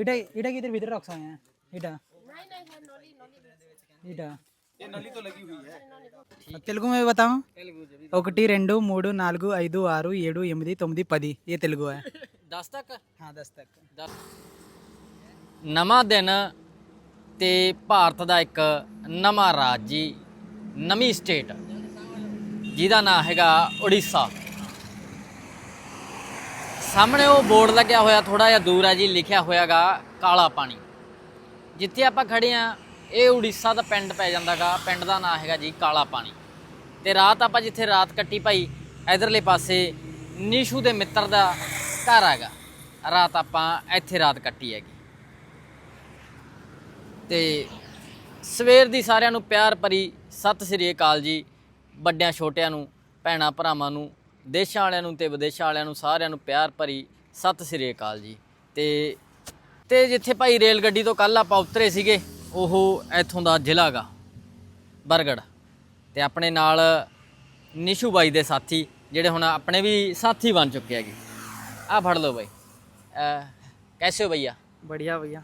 এটা এটা কি এদের ভিতরে রাখা है এটা এটা ये नली तो लगी हुई है తెలుగు में बताओ ఒకటి రెండు మూడు నాలుగు ఐదు ఆరు ఏడు ఎనిమిది తొమ్మిది పది ये తెలుగు है 10 ਤੱਕ हाँ दस तक ਨਵਾਂ ਦਿਨ ਤੇ ਭਾਰਤ ਦਾ ਇੱਕ ਨਵਾਂ ਰਾਜ ਜੀ ਨਵੀਂ ਸਟੇਟ ਜਿਹਦਾ ਨਾਮ ਹੈਗਾ ਉੜੀਸਾ ਸਾਹਮਣੇ ਉਹ ਬੋਰਡ ਲੱਗਿਆ ਹੋਇਆ ਥੋੜਾ ਜਿਹਾ ਦੂਰ ਹੈ ਜੀ, ਲਿਖਿਆ ਹੋਇਆਗਾ ਕਾਲਾ ਪਾਣੀ। ਜਿੱਥੇ ਆਪਾਂ ਖੜੇ ਆ ਇਹ ਉੜੀਸਾ ਦਾ ਪਿੰਡ ਪੈ ਜਾਂਦਾਗਾ, ਪਿੰਡ ਦਾ ਨਾਮ ਹੈਗਾ ਜੀ ਕਾਲਾ ਪਾਣੀ। ਤੇ ਰਾਤ ਆਪਾਂ ਜਿੱਥੇ ਰਾਤ ਕੱਟੀ ਭਾਈ, ਇਧਰਲੇ ਪਾਸੇ ਨੀਸ਼ੂ ਦੇ ਮਿੱਤਰ ਦਾ ਘਰ ਹੈਗਾ। ਰਾਤ ਆਪਾਂ ਇੱਥੇ ਰਾਤ ਕੱਟੀ ਹੈਗੀ। ਤੇ ਸਵੇਰ ਦੀ ਸਾਰਿਆਂ ਨੂੰ ਪਿਆਰ ਭਰੀ ਸਤਿ ਸ੍ਰੀ ਅਕਾਲ ਜੀ, ਵੱਡਿਆਂ ਛੋਟਿਆਂ ਨੂੰ, ਭੈਣਾਂ ਭਰਾਵਾਂ ਨੂੰ ਦੇਸ਼ਾਂ ਵਾਲਿਆਂ ਨੂੰ ਤੇ ਵਿਦੇਸ਼ਾਂ ਵਾਲਿਆਂ ਨੂੰ ਸਾਰਿਆਂ ਨੂੰ ਪਿਆਰ ਭਰੀ ਸਤਿ ਸ੍ਰੀ ਅਕਾਲ ਜੀ। ਤੇ ਤੇ ਜਿੱਥੇ ਭਾਈ ਰੇਲ ਗੱਡੀ ਤੋਂ ਕੱਲ ਆਪਾਂ ਉਤਰੇ ਸੀਗੇ ਉਹ ਇੱਥੋਂ ਦਾ ਜ਼ਿਲ੍ਹਾ ਜ਼ਿਲ੍ਹਾਗਾ ਬਰਗੜ ਤੇ ਆਪਣੇ ਨਾਲ ਨਿਸ਼ੂ ਬਾਈ ਦੇ ਸਾਥੀ ਜਿਹੜੇ ਹੁਣ ਆਪਣੇ ਵੀ ਸਾਥੀ ਬਣ ਚੁੱਕੇ ਹੈਗੇ। ਆ ਫੜ ਲਓ ਬਾਈ। ਕੈਸੇ ਹੋ ਭਈਆ बढ़िया भैया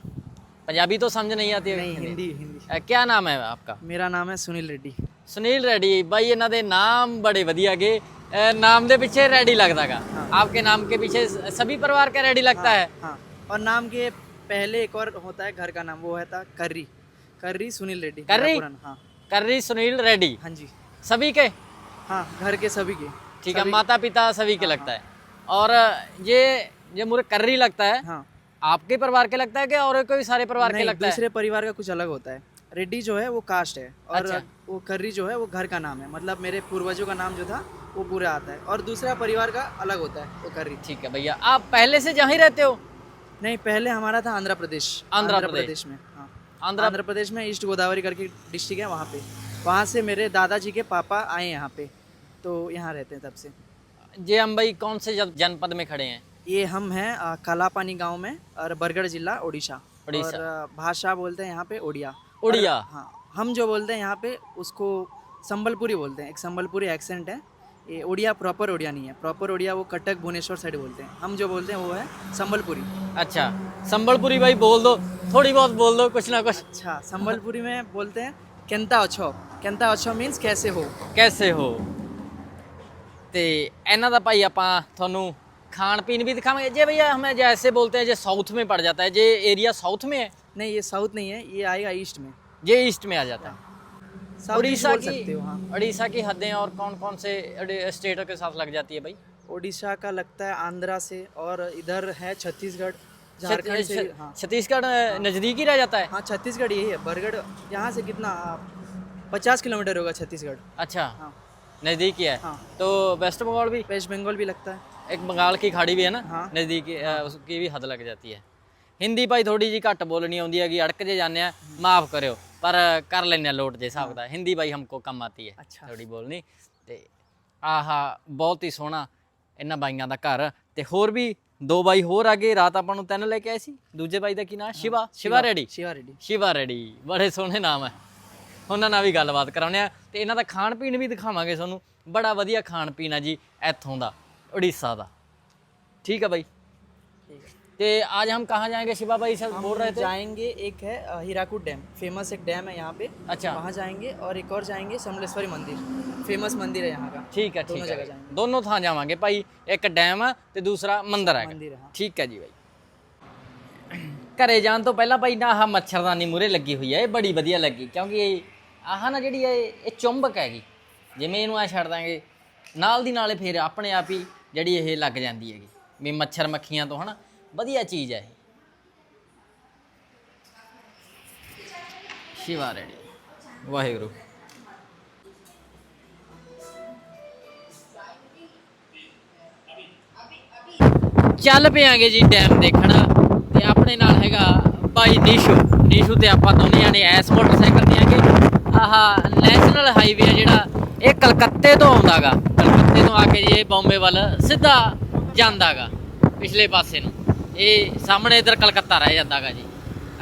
पंजाबी तो समझ नहीं आती नहीं हिंदी हिंदी ਅ, ਕਿਆ ਨਾਮ ਹੈ ਆਪਕਾ? ਮੇਰਾ ਨਾਮ ਹੈ ਸੁਨੀਲ ਰੈਡੀ। ਸੁਨੀਲ ਰੈਡੀ। ਬਾਈ ਇਹਨਾਂ ਦੇ ਨਾਮ ਬੜੇ ਵਧੀਆ ਗਏ ਨਾਮ ਦੇ ਪਿੱਛੇ ਰੈਡੀ ਲੱਗਦਾਗਾ आपके नाम के पीछे सभी परिवार का रेडी लगता है हाँ और नाम के पहले एक और होता है घर का नाम वो है था कर्री कर्री सुनील रेड्डी मेरा कर्री? पुराना, हाँ कर्री सुनील रेडी हाँ जी सभी के हाँ घर के सभी के ठीक है माता पिता सभी के लगता है और ये ये मुझे कर्री लगता है हाँ आपके परिवार के लगता है कि और कोई सारे परिवार के नहीं, लगता है दूसरे परिवार का कुछ अलग होता है रेड्डी जो है वो कास्ट है और अच्छा। वो कर्री जो है वो घर का नाम है। मतलब मेरे पूर्वजों का नाम जो था वो पूरा आता है और दूसरा परिवार का अलग होता है वो कर्री। ठीक है भैया आप पहले से जहाँ ही रहते हो? नहीं पहले हमारा था आंध्र प्रदेश। आंध्र प्रदेश। में हाँ। आंध्र आंध्र प्रदेश में ईस्ट गोदावरी करके डिस्ट्रिक्ट है वहाँ पे। वहाँ से मेरे दादाजी के पापा आए यहाँ पे तो यहाँ रहते हैं तब से। ये हम भाई कौन से जन- जनपद में खड़े हैं? ये हम हैं कालापानी गाँव में और बरगढ़ जिला उड़ीसा। और भाषा बोलते हैं यहाँ पे उड़िया उड़िया हाँ हम जो बोलते हैं यहाँ पे उसको संबलपुरी बोलते हैं एक संबलपुरी एक्सेंट है ये उड़िया प्रॉपर उड़िया नहीं है प्रॉपर उड़िया वो कटक भुवनेश्वर साइड बोलते हैं हम जो बोलते हैं वो है संबलपुरी अच्छा संबलपुरी भाई बोल दो थोड़ी बहुत बोल दो कुछ ना कुछ अच्छा संबलपुरी में बोलते हैं केंता अच्छो केंता अच्छो मीन्स कैसे हो कैसे हो ਤੇ ਇਹਨਾਂ ਦਾ ਭਾਈ ਆਪਾਂ ਤੁਹਾਨੂੰ खान पीन भी दिखाएँगे जे भैया हमें जैसे बोलते हैं जे साउथ में पड़ जाता है। जे एरिया साउथ में है? नहीं ये साउथ नहीं है ये आएगा ईस्ट में। ये ईस्ट में आ जाता है। उड़ीसा की उड़ीसा हाँ। की हदें और कौन कौन से स्टेटों के साथ लग जाती है भाई? उड़ीसा का लगता है आंध्रा से और इधर है छत्तीसगढ़ हाँ। छत्तीसगढ़ हाँ। नज़दीक ही रह जाता है? हाँ छत्तीसगढ़ यही है। बरगढ़ यहाँ से कितना पचास किलोमीटर होगा छत्तीसगढ़। अच्छा। हाँ। नज़दीक ही है हाँ तो वेस्ट बंगाल भी वेस्ट बंगाल भी लगता है एक बंगाल की खाड़ी भी है ना हाँ। नज़दीक अ, उसकी भी हद लग जाती है ਹਿੰਦੀ ਭਾਈ ਥੋੜੀ ਜੀ ਘੱਟ ਬੋਲਣੀ ਆਉਂਦੀ ਹੈਗੀ ਅੜਕ ਜੇ ਜਾਂਦੇ ਆ ਮਾਫ ਕਰਿਓ ਪਰ ਕਰ ਲੈਂਦੇ ਆ ਲੋਟ ਜੇ ਹਿਸਾਬ ਦਾ ਹਿੰਦੀ ਭਾਈ ਹਮਕੋ ਕੰਮ ਆਤੀ ਹੈ ਅੱਛਾ। ਥੋੜੀ ਬੋਲਣੀ ਤੇ ਆਹਾ ਬਹੁਤ ਹੀ ਸੋਹਣਾ ਇਹਨਾਂ ਬਾਈਆਂ ਦਾ ਘਰ ਤੇ ਹੋਰ ਵੀ ਦੋ ਬਾਈ ਹੋਰ ਆਗੇ ਰਾਤ ਆਪਾਂ ਨੂੰ ਤਿੰਨ ਲੈ ਕੇ ਆਏ ਸੀ ਦੂਜੇ ਬਾਈ ਦਾ ਕੀ ਨਾਮ ਸ਼ਿਵਾ ਸ਼ਿਵਾ ਰੈਡੀ शिवा रेड्डी ਸ਼ਿਵਾ ਰੈਡੀ ਬੜੇ ਸੋਹਣੇ ਨਾਮ ਹੈ ਉਹਨਾਂ ਨਾਲ ਵੀ ਗੱਲਬਾਤ ਕਰਾਉਂਦੇ ਆ ਤੇ ਇਹਨਾਂ ਦਾ ਖਾਣ ਪੀਣ ਵੀ ਦਿਖਾਵਾਂਗੇ ਤੁਹਾਨੂੰ ਬੜਾ ਵਧੀਆ ਖਾਣ ਪੀਣ ਆ ਜੀ ਇੱਥੋਂ ਦਾ ਉੜੀਸਾ ਦਾ ਠੀਕ ਹੈ ਬਾਈ ठीक है ਤੇ आज हम कहाँ जाएंगे शिवा भाई सर बोल रहे थे जाएंगे एक है अ, हीराकुद डैम फेमस एक डैम है यहाँ पे अच्छा वहाँ जाएंगे और एक और जाएंगे समलेश्वरी मंदिर फेमस मंदिर है यहाँ का ਠੀਕ ਹੈ दोनों ਠੀਕ जगह ਹੈ जाएंगे ਦੋਨੋਂ ਥਾਂ ਜਾਵਾਂਗੇ ਭਾਈ ਇੱਕ ਡੈਮ ਆ ਤੇ ਦੂਸਰਾ ਮੰਦਿਰ ਹੈਗਾ मंदिर है हाँ ਠੀਕ ਹੈ ਜੀ ਬਾਈ ਘਰੇ ਜਾਣ ਤੋਂ ਪਹਿਲਾਂ ਭਾਈ ਨਾ ਆਹ ਮੱਛਰਦਾਨੀ ਮੂਰੇ ਲੱਗੀ ਹੋਈ ਹੈ ਇਹ ਬੜੀ ਵਧੀਆ ਲੱਗੀ ਕਿਉਂਕਿ ਇਹ ਆਹ ਨਾ ਜਿਹੜੀ ਹੈ ਇਹ ਇਹ ਚੁੰਬਕ ਹੈਗੀ, ਜਿਵੇਂ ਇਹਨੂੰ ਆ ਛੱਡ ਦਾਂਗੇ, ਨਾਲ ਦੀ ਨਾਲੇ ਫਿਰ ਆਪਣੇ ਆਪ ਹੀ ਜਿਹੜੀ ਇਹ ਲੱਗ ਜਾਂਦੀ ਹੈਗੀ, ਵੀ ਮੱਛਰ ਮੱਖੀਆਂ ਤੋਂ ਹਨਾ, ਵਧੀਆ ਚੀਜ਼ ਹੈ ਇਹ। ਸ਼ਿਵਾ ਰੈਡੀ। ਵਾਹਿਗੁਰੂ। ਚੱਲ ਪਿਆਂਗੇ ਜੀ ਡੈਮ ਦੇਖਣ, ਤੇ ਆਪਣੇ ਨਾਲ ਹੈਗਾ ਭਾਈ ਨੀਸ਼ੂ। ਨੀਸ਼ੂ ਤੇ ਆਪਾਂ ਦੋਨੇ ਜਾਣੇ ਐਸ ਮੋਟਰਸਾਈਕਲ ਤੇ ਆਂਗੇ। ਆਹ ਨੈਸ਼ਨਲ ਹਾਈਵੇ ਆ ਜਿਹੜਾ, ਇਹ ਕਲਕੱਤੇ ਤੋਂ ਆਉਂਦਾਗਾ। ਕਲਕੱਤੇ ਤੋਂ ਆ ਕੇ ਜੀ ਇਹ ਬੰਬੇ ਵੱਲ ਸਿੱਧਾ ਜਾਂਦਾਗਾ, ਪਿਛਲੇ ਪਾਸੇ ਨੂੰ। ਇਹ ਸਾਹਮਣੇ ਇਧਰ ਕਲਕੱਤਾ ਰਹਿ ਜਾਂਦਾਗਾ ਜੀ।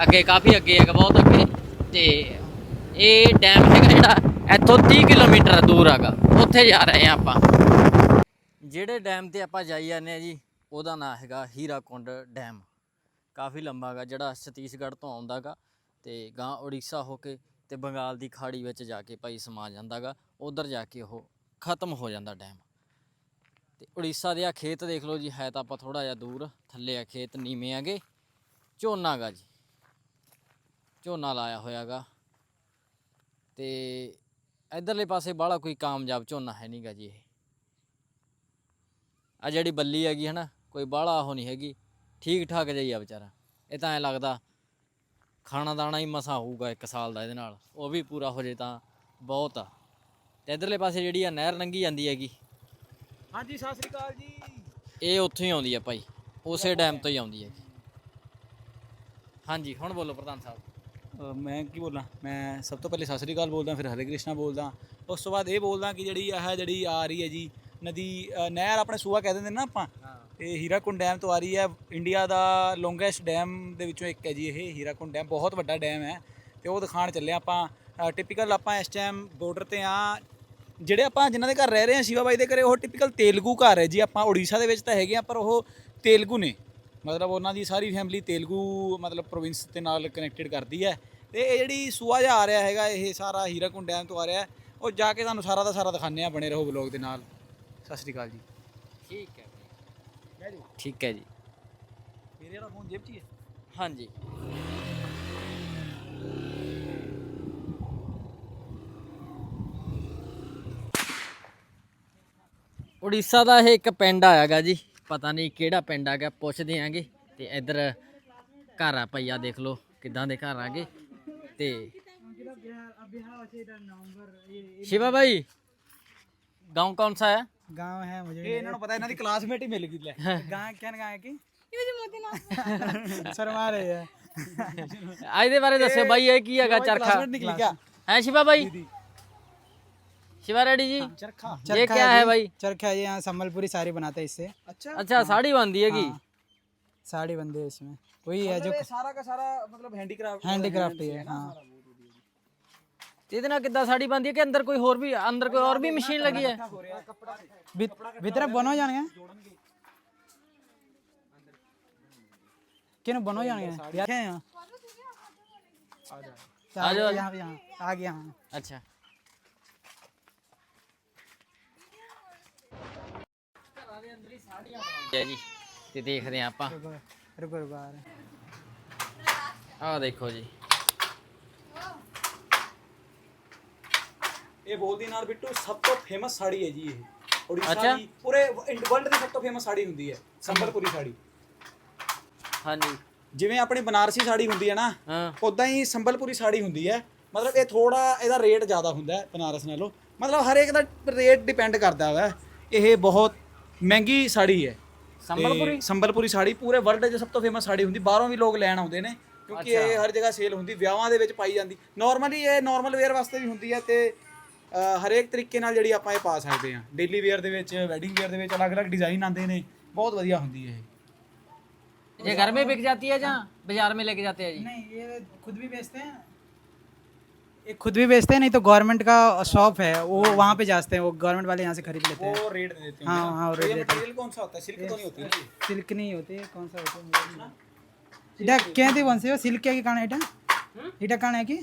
ਅੱਗੇ ਕਾਫੀ ਅੱਗੇ ਹੈਗਾ, ਬਹੁਤ ਅੱਗੇ। ਤੇ ਇਹ ਡੈਮ ਹੈਗਾ ਜਿਹੜਾ, ਇੱਥੋਂ 30 ਕਿਲੋਮੀਟਰ ਦੂਰ ਹੈਗਾ। ਉੱਥੇ ਜਾ ਰਹੇ ਆ ਆਪਾਂ। ਜਿਹੜੇ ਡੈਮ ਤੇ ਆਪਾਂ ਜਾਈ ਜਾਂਦੇ ਆ ਜੀ, ਉਹਦਾ ਨਾਮ ਹੈਗਾ ਹੀਰਾਕੁੰਡ ਡੈਮ ਕਾਫੀ ਲੰਬਾ ਗਾ ਜਿਹੜਾ ਛਤੀਸਗੜ੍ਹ ਤੋਂ ਆਉਂਦਾ ਗਾ ਤੇ ਗਾਂ ਉੜੀਸਾ ਹੋ ਕੇ ਤੇ ਬੰਗਾਲ ਦੀ ਖਾੜੀ ਵਿੱਚ ਜਾ ਕੇ ਭਾਈ ਸਮਾ ਜਾਂਦਾ ਗਾ ਉਧਰ ਜਾ ਕੇ ਉਹ ਖਤਮ ਹੋ ਜਾਂਦਾ ਡੈਮ ਤੇ ਉੜੀਸਾ ਦੇ ਆ ਖੇਤ ਦੇਖ ਲਓ ਜੀ, ਹੈ ਤਾਂ ਆਪਾਂ ਥੋੜਾ ਜਿਹਾ ਦੂਰ, ਥੱਲੇ ਆ ਖੇਤ, ਨੀਵੇਂ ਆਗੇ ਝੋਨਾ ਗਾ ਜੀ। ਝੋਨਾ ਲਾਇਆ ਹੋਇਆਗਾ। ਤੇ ਇਧਰਲੇ ਪਾਸੇ ਬਾਹਲਾ ਕੋਈ ਕਾਮਯਾਬ ਝੋਨਾ ਹੈ ਨਹੀਂਗਾ ਜੀ ਇਹ। ਆ ਜਿਹੜੀ ਬੱਲੀ ਹੈਗੀ ਹਨਾ, ਕੋਈ ਬਾਹਲਾ ਉਹ ਨਹੀਂ ਹੈਗੀ। ਠੀਕ ਠਾਕ ਜਿਹੀ ਆ ਵਿਚਾਰਾ। ਇਹ ਤਾਂ ਐ ਲੱਗਦਾ ਖਾਣਾ ਦਾਣਾ ਹੀ ਮਸਾ ਹੋਊਗਾ ਇੱਕ ਸਾਲ ਦਾ ਇਹਦੇ ਨਾਲ। ਉਹ ਵੀ ਪੂਰਾ ਹੋ ਜੇ ਤਾਂ ਬਹੁਤ ਆ। ਤੇ ਇਧਰਲੇ ਪਾਸੇ ਜਿਹੜੀ ਆ ਨਹਿਰ ਲੰਘੀ ਜਾਂਦੀ ਹੈਗੀ। ਹਾਂਜੀ ਸਤਿ ਸ੍ਰੀ ਅਕਾਲ ਜੀ। ਇਹ ਉੱਥੋਂ ਹੀ ਆਉਂਦੀ ਆ ਭਾਈ। ਉਸੇ ਡੈਮ ਤੋਂ ਹੀ ਆਉਂਦੀ ਹੈਗੀ। ਹਾਂਜੀ ਹੁਣ ਬੋਲੋ ਪ੍ਰਧਾਨ ਸਾਹਿਬ। ਅ, ਮੈਂ ਕੀ ਬੋਲਾਂ? ਮੈਂ ਸਭ ਤੋਂ ਪਹਿਲੇ ਸਤਿ ਸ੍ਰੀ ਅਕਾਲ ਬੋਲਦਾ ਫਿਰ ਹਰੇ ਕ੍ਰਿਸ਼ਨਾ ਬੋਲਦਾ। ਉਸ ਤੋਂ ਬਾਅਦ ਇਹ ਬੋਲਦਾ ਕਿ ਜਿਹੜੀ ਆਹ ਜਿਹੜੀ ਆ ਰਹੀ ਹੈ ਜੀ ਨਦੀ ਅ, ਨਹਿਰ ਆਪਣੇ ਸੂਆ ਕਹਿ ਦਿੰਦੇ ਨਾ ਆਪਾਂ। ਇਹ ਹੀਰਾਕੁੰਡ ਡੈਮ ਤੋਂ ਆ ਰਹੀ ਹੈ। ਇੰਡੀਆ ਦਾ ਲੌਂਗੈਸਟ ਡੈਮ ਦੇ ਵਿੱਚੋਂ ਇੱਕ ਹੈ ਜੀ ਇਹ ਹੀਰਾਕੁੰਡ ਡੈਮ। ਬਹੁਤ ਵੱਡਾ ਡੈਮ ਹੈ ਤੇ ਉਹ ਦਿਖਾਣ ਚੱਲੇ ਆਪਾਂ। ਟਿਪੀਕਲ ਆਪਾਂ ਇਸ ਟਾਈਮ ਬਾਰਡਰ ਤੇ ਆ ਜਿਹੜੇ ਆਪਾਂ ਜਿਨ੍ਹਾਂ ਦੇ ਘਰ ਰਹਿ ਰਹੇ ਹਾਂ ਸ਼ਿਵਾ ਬਾਈ ਦੇ ਘਰੇ ਉਹ ਟਿਪੀਕਲ ਤੇਲਗੂ ਘਰ ਹੈ ਜੀ। ਆਪਾਂ ਉੜੀਸਾ ਦੇ ਵਿੱਚ ਤਾਂ ਹੈਗੇ ਆ ਪਰ ਉਹ ਤੇਲਗੂ ਨੇ। ਮਤਲਬ ਉਹਨਾਂ ਦੀ ਸਾਰੀ ਫੈਮਿਲੀ ਤੇਲਗੂ ਮਤਲਬ ਪ੍ਰੋਵਿੰਸ ਦੇ ਨਾਲ ਕਨੈਕਟਡ ਕਰਦੀ ਹੈ। ਤੇ ਇਹ ਜਿਹੜੀ ਸੂਆ ਜਿਹਾ ਆ ਰਿਹਾ ਹੈਗਾ ਇਹ ਸਾਰਾ ਹੀਰਾਕੁੰਡ ਡੈਮ ਤੋਂ ਆ ਰਿਹਾ। ਹੈ, ਉਹ ਜਾ ਕੇ ਤੁਹਾਨੂੰ ਸਾਰਾ ਦਾ ਸਾਰਾ ਦਿਖਾਉਂਦੇ ਆ ਬਣੇ ਰਹੋ ਬਲੌਗ ਦੇ ਨਾਲ। ਸਤਿ ਸ੍ਰੀ ਅਕਾਲ ਜੀ ਠੀਕ ਹੈ ਠੀਕ ਹੈ ਜੀ ਮੇਰੇ ਵਾਲਾ ਫੋਨ ਜੇਬ 'ਚ ਹੀ ਹੈ ਹਾਂਜੀ ਉੜੀਸਾ ਦਾ ਇਹ ਇੱਕ ਪਿੰਡ ਆਇਆਗਾ ਜੀ ਪਤਾ ਨਹੀਂ ਕਿਹੜਾ ਪਿੰਡ ਆਗਾ ਪੁੱਛਦੇ ਆਂਗੇ ਤੇ ਇੱਧਰ ਘਰ ਆ ਭਈਆ ਦੇਖ ਲਓ ਕਿਦਾਂ ਦੇ ਘਰ ਆਗੇ ਤੇ शिवा भाई गांव कौन सा है गांव है मुझे ਇਹ ਇਹਨਾਂ ਨੂੰ ਪਤਾ ਇਹਨਾਂ ਦੀ ਕਲਾਸਮੇਟ ਹੀ ਮਿਲ ਗਈ ਲੈ गांव क्या गांव है की शर्मा रही है ਆ ਇਹਦੇ ਬਾਰੇ ਦੱਸਿਓ ਬਾਈ ਇਹ ਕੀ ਹੈਗਾ ਚਰਖਾ ਕਲਾਸਮੇਟ ਨਿਕਲੀ ਕਿਆ ਹੈ शिवा भाई शिवा रेड्डी जी ਚਰਖਾ ये क्या है भाई चरखा ये यहाँ संबलपुरी साड़ी बनाते हैं इससे ਅੱਛਾ अच्छा साड़ी बांधी हैगी साड़ी बनती है इसमें वही है जो ਇਹ ਸਾਰਾ का ਸਾਰਾ ਮਤਲਬ ਹੈਂਡੀਕ੍ਰਾਫਟ हैंडीक्राफ्ट ही है हाँ ਇਹਦੇ ਨਾਲ ਕਿੱਦਾਂ ਸਾੜੀ ਬੰਦੀ ਹੈ ਕਿ ਅੰਦਰ ਕੋਈ ਹੋਰ ਵੀ ਅੰਦਰ ਕੋਈ ਹੋਰ ਵੀ ਮਸ਼ੀਨ ਲੱਗੀ ਹੈ? भीतर बनो जाने किन बनो जाने यार यहाँ आ जाओ यहाँ यहाँ आ गया हाँ ਅੱਛਾ। ਜੈ ਜੀ ਤੇ ਦੇਖਦੇ ਹਾਂ ਆਪਾਂ। रुको रुको आ रहे हैं। ਆਹ ਦੇਖੋ ਜੀ। ਇਹ ਬੋਲਦੀ ਨਾਲ ਬਿੱਟੂ ਸਭ ਤੋਂ ਫੇਮਸ ਸਾੜੀ ਹੈ ਜੀ ਇਹ। ਉੜੀਸਾ ਅੱਛਾ। ਦੀ ਪੂਰੇ ਵਰਲਡ ਦੀ ਸਭ ਤੋਂ ਫੇਮਸ ਸਾੜੀ ਹੁੰਦੀ ਹੈ ਸੰਬਲਪੁਰੀ ਸਾੜੀ। ਹਾਂਜੀ। ਜਿਵੇਂ ਆਪਣੀ ਬਨਾਰਸੀ ਸਾੜੀ ਹੁੰਦੀ ਹੈ ਨਾ ਹਾਂ। ਉਦਾਂ ਹੀ ਸੰਬਲਪੁਰੀ ਸਾੜੀ ਹੁੰਦੀ ਹੈ। ਮਤਲਬ ਇਹ ਥੋੜਾ ਇਹਦਾ ਰੇਟ ਜ਼ਿਆਦਾ ਹੁੰਦਾ ਹੈ ਬਨਾਰਸ ਨਾਲੋਂ। ਮਤਲਬ ਹਰ ਇੱਕ ਦਾ ਰੇਟ ਡਿਪੈਂਡ ਕਰਦਾ ਵਾ। ਇਹ ਬਹੁਤ ਮਹਿੰਗੀ ਸਾੜੀ ਹੈ। ਸੰਬਲਪੁਰੀ? ਤੇ ਸੰਬਲਪੁਰੀ ਸਾੜੀ ਪੂਰੇ ਵਰਲਡ 'ਚ ਸਭ ਤੋਂ ਫੇਮਸ ਸਾੜੀ ਹੁੰਦੀ। ਬਾਹਰੋਂ ਵੀ ਲੋਕ ਲੈਣ ਆਉਂਦੇ ਨੇ ਕਿਉਂਕਿ ਇਹ ਹਰ ਜਗ੍ਹਾ ਸੇਲ ਹੁੰਦੀ ਵਿਆਹਾਂ ਦੇ ਵਿੱਚ ਪਾਈ ਜਾਂਦੀ। ਨਾਰਮਲੀ ਇਹ ਨਾਰਮਲ ਵੇਅਰ ਵਾਸਤੇ ਵੀ ਹੁੰਦੀ ਹੈ ਤੇ ਹਰੇਕ ਤਰੀਕੇ ਨਾਲ ਜਿਹੜੀ ਆਪਾਂ ਇਹ ਪਾ ਸਕਦੇ ਹਾਂ ਡੇਲੀ ਵੇਅਰ ਦੇ ਵਿੱਚ ਵੈਡਿੰਗ ਵੇਅਰ ਦੇ ਵਿੱਚ ਅਲੱਗ-ਅਲੱਗ ਡਿਜ਼ਾਈਨ ਆਉਂਦੇ ਨੇ ਬਹੁਤ ਵਧੀਆ ਹੁੰਦੀ ਹੈ ਇਹ ये घर में बिक जाती है जहाँ बाजार में लेके जाते हैं जी नहीं ये खुद भी बेचते हैं ये खुद भी बेचते हैं नहीं तो गवर्नमेंट का शॉप है वो वहाँ पे जाते हैं वो गवर्नमेंट वाले यहाँ से खरीद लेते हैं वो रेट दे देते हैं हाँ हाँ तो रेट ये देते मटेरियल कौन सा होता है सिल्क तो नहीं होती ना ये? हैं सिल्क नहीं होते कौन सा होता है मुझे नहीं इटा क्या थी कौन से सिल्क क्या की कान है इटा इटा कान है की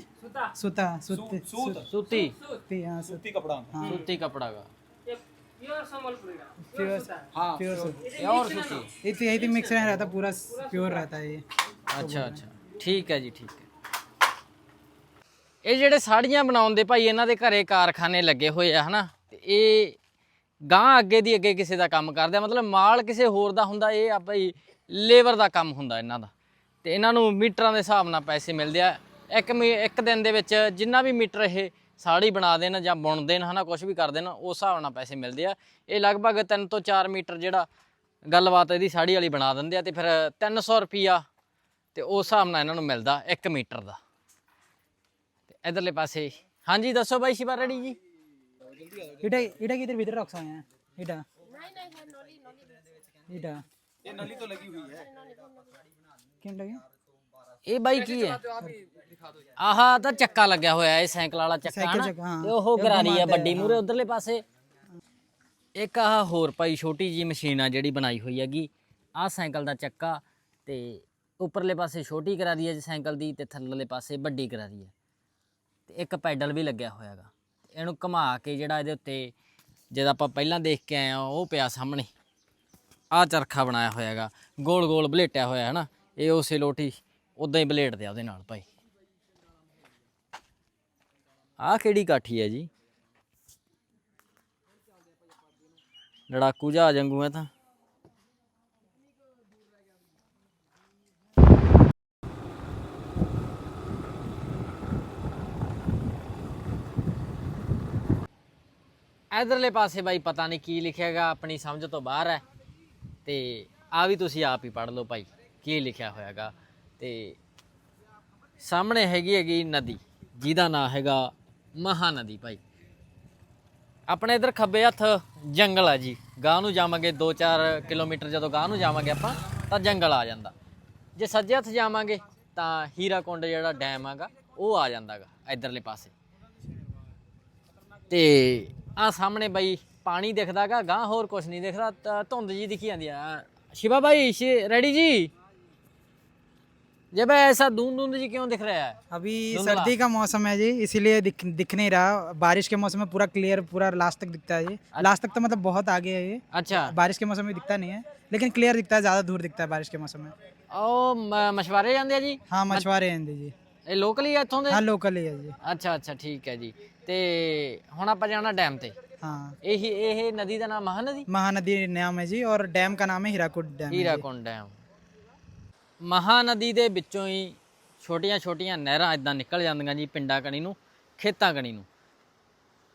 सूता सूत सूत सूती सूती हाँ सूत सूती कपड़ा होता है सूती कपड़ा का प्योर हाँ प्योर सूत ये और सूती ये तो यही तो मिक्स में रहता पूरा प्योर रहता है ये ਅੱਛਾ ਅੱਛਾ ਠੀਕ ਹੈ ਜੀ ਠੀਕ ਹੈ ਇਹ ਜਿਹੜੇ ਸਾੜੀਆਂ ਬਣਾਉਣ ਦੇ ਭਾਈ ਇਹਨਾਂ ਦੇ ਘਰੇ ਕਾਰਖਾਨੇ ਲੱਗੇ ਹੋਏ ਆ ਹਨਾ ਤੇ ਇਹ ਗਾਂ ਅੱਗੇ ਦੀ ਅੱਗੇ ਕਿਸੇ ਦਾ ਕੰਮ ਕਰਦੇ ਆ ਮਤਲਬ ਮਾਲ ਕਿਸੇ ਹੋਰ ਦਾ ਹੁੰਦਾ ਇਹ ਆ ਭਾਈ ਲੇਬਰ ਦਾ ਕੰਮ ਹੁੰਦਾ ਇਹਨਾਂ ਦਾ ਤੇ ਇਹਨਾਂ ਨੂੰ ਮੀਟਰਾਂ ਦੇ ਹਿਸਾਬ ਨਾਲ ਪੈਸੇ ਮਿਲਦੇ ਆ ਇੱਕ ਮੀ- ਇੱਕ ਦਿਨ ਦੇ ਵਿੱਚ ਜਿੰਨਾ ਵੀ ਮੀਟਰ ਇਹ ਸਾੜੀ ਬਣਾ ਦੇਣ ਜਾਂ ਬੁਣ ਦੇਣ ਹਨਾ ਕੁਝ ਵੀ ਕਰ ਦੇਣ ਉਸ ਹਿਸਾਬ ਨਾਲ ਪੈਸੇ ਮਿਲਦੇ ਆ ਇਹ ਲਗਭਗ 3 ਤੋਂ 4 ਮੀਟਰ ਜਿਹੜਾ ਗੱਲਬਾਤ ਇਹਦੀ ਸਾੜੀ ਵਾਲੀ ਬਣਾ ਦਿੰਦੇ ਆ ਤੇ ਫਿਰ 300 ਰੁਪਿਆ ਤੇ ਉਸ ਹਿਸਾਬ ਨਾਲ ਇਹਨਾਂ ਨੂੰ ਮਿਲਦਾ 1 ਮੀਟਰ ਦਾ ਤੇ ਇਧਰਲੇ ਪਾਸੇ ਹਾਂਜੀ ਦੱਸੋ ਬਾਈ ਸ਼ਿਵਾ ਰੈਡੀ ਜੀ इटा इटा की इधर भीतर रख सकते हैं इटा इटा ये नली तो लगी हुई है क्यों लगे ਇਹ ਬਾਈ ਕੀ ਹੈ? ਆਹਾ ਤਾਂ ਚੱਕਾ ਲੱਗਿਆ ਹੋਇਆ ਹੈ, ਇਹ ਸਾਈਕਲ ਵਾਲਾ ਚੱਕਾ ਸਾਈਕਲ? ਚੱਕਾ, ਹਾਂ। ਤੇ ਉਹ ਆ ਘੁਮਾਉਂਦੇ ਵੱਡੀ ਮੂਰੇ ਉਧਰਲੇ ਪਾਸੇ। ਇੱਕ ਆਹ ਹੋਰ ਭਾਈ ਛੋਟੀ ਜੀ ਮਸ਼ੀਨ ਆ ਜਿਹੜੀ ਬਣਾਈ ਹੋਈ ਹੈਗੀ। ਆਹ ਸਾਈਕਲ ਦਾ ਚੱਕਾ ਤੇ ਉੱਪਰਲੇ ਪਾਸੇ ਛੋਟੀ ਕਰਾਰੀ ਹੈ ਜੀ ਸਾਈਕਲ ਦੀ ਤੇ ਥੱਲੇਲੇ ਪਾਸੇ ਵੱਡੀ ਕਰਾਰੀ ਹੈ ਤੇ ਇੱਕ ਪੈਡਲ ਵੀ ਲੱਗਿਆ ਹੋਇਆਗਾ ਇਹਨੂੰ ਘੁਮਾ ਕੇ ਜਿਹੜਾ ਇਹਦੇ ਉੱਤੇ ਜਿਹਦਾ ਆਪਾਂ ਪਹਿਲਾਂ ਦੇਖ ਕੇ ਆਏ ਆ ਉਹ ਪਿਆ ਸਾਹਮਣੇ। ਆ ਚਰਖਾ ਬਣਾਇਆ ਹੋਇਆਗਾ ਗੋਲ ਗੋਲ ਬਲੇਟਿਆ ਹੋਇਆ ਹੈ ਨਾ ਇਹ ਉਸੇ ਲੋਟੀ ਉਦਾਂ ਹੀ ਬਲੇਟਦੇ ਆ ਉਹਦੇ ਨਾਲ ਭਾਈ। ਆਹ ਕਿਹੜੀ ਕਾਠੀ ਹੈ ਜੀ? ਲੜਾਕੂ ਜਹਾਜ਼ ਵਾਂਗੂ ਹੈ ਤਾਂ। ਇਧਰਲੇ ਪਾਸੇ ਬਾਈ ਪਤਾ ਨਹੀਂ ਕੀ ਲਿਖਿਆਗਾ, ਆਪਣੀ ਸਮਝ ਤੋਂ ਬਾਹਰ ਹੈ। ਤੇ ਆ ਵੀ ਤੁਸੀਂ ਆਪ ਹੀ ਪੜ੍ਹ ਲਓ ਭਾਈ, ਕੀ ਲਿਖਿਆ ਹੋਇਆਗਾ। ਤੇ ਸਾਹਮਣੇ ਹੈਗੀ ਹੈਗੀ ਨਦੀ, ਜਿਹਦਾ ਨਾਂ ਹੈਗਾ ਮਹਾਨਦੀ ਭਾਈ। ਆਪਣੇ ਇਧਰ ਖੱਬੇ ਹੱਥ ਜੰਗਲ ਆ ਜੀ। ਗਾਂ ਨੂੰ ਜਾਵਾਂਗੇ 2-4 ਕਿਲੋਮੀਟਰ ਜਦੋਂ ਗਾਂ ਨੂੰ ਜਾਵਾਂਗੇ ਆਪਾਂ, ਤਾਂ ਜੰਗਲ ਆ ਜਾਂਦਾ। ਜੇ ਸੱਜੇ ਹੱਥ ਜਾਵਾਂਗੇ, ਤਾਂ ਹੀਰਾਕੁੰਡ ਜਿਹੜਾ ਡੈਮ ਹੈਗਾ, ਉਹ ਆ ਜਾਂਦਾਗਾ ਇਧਰਲੇ ਪਾਸੇ। ਤੇ ਆ ਸਾਹਮਣੇ ਬਾਈ ਪਾਣੀ ਦਿਖਦਾਗਾ ਗਾਂ ਹੋਰ ਕੁਝ ਨਹੀਂ ਦਿਖਦਾ, ਤਾਂ ਧੁੰਦ ਜੀ ਦਿਖੀ ਜਾਂਦੀ ਆ। ਸ਼ਿਵਾ ਭਾਈ ਰੈਡੀ ਜੀ? ਜੇ भाई ऐसा धुंध धुंध जी क्यों दिख रहा है अभी धुंधला। सर्दी का मौसम है जी इसीलिए दिख दिख नहीं रहा बारिश के मौसम में पूरा क्लियर पूरा लास्ट तक दिखता है ये लास्ट तक तो मतलब बहुत आगे है ये अच्छा बारिश के मौसम में दिखता नहीं है लेकिन क्लियर दिखता है ज़्यादा दूर दिखता है बारिश के मौसम में ਉਹ ਮ- ਮਛਵਾਰੇ ਜਾਂਦੇ ਆ ਜੀ हाँ मछुआरे हैं जी ਇਹ ਲੋਕਲ ਹੀ ਆ ਇੱਥੋਂ ਦੇ हाँ लोकल ही है जी ਅੱਛਾ ਅੱਛਾ ਠੀਕ ਹੈ ਜੀ ਤੇ ਹੁਣ ਆਪਾਂ ਜਾਣਾ ਡੈਮ ਤੇ हाँ ਇਹੀ ਇਹ ਨਦੀ ਦਾ ਨਾਮ ਮਹਾਨਦੀ महानदी नाम है जी और डैम का नाम है हीराकुड डैम है जी। Hirakud dam Mahanadi ਦੇ ਵਿੱਚੋਂ ਹੀ ਛੋਟੀਆਂ ਛੋਟੀਆਂ ਨਹਿਰਾਂ ਇਦਾਂ ਨਿਕਲ ਜਾਂਦੀਆਂ ਜੀ ਪਿੰਡਾਂ ਕਣੀ ਨੂੰ, ਖੇਤਾਂ ਕਣੀ ਨੂੰ।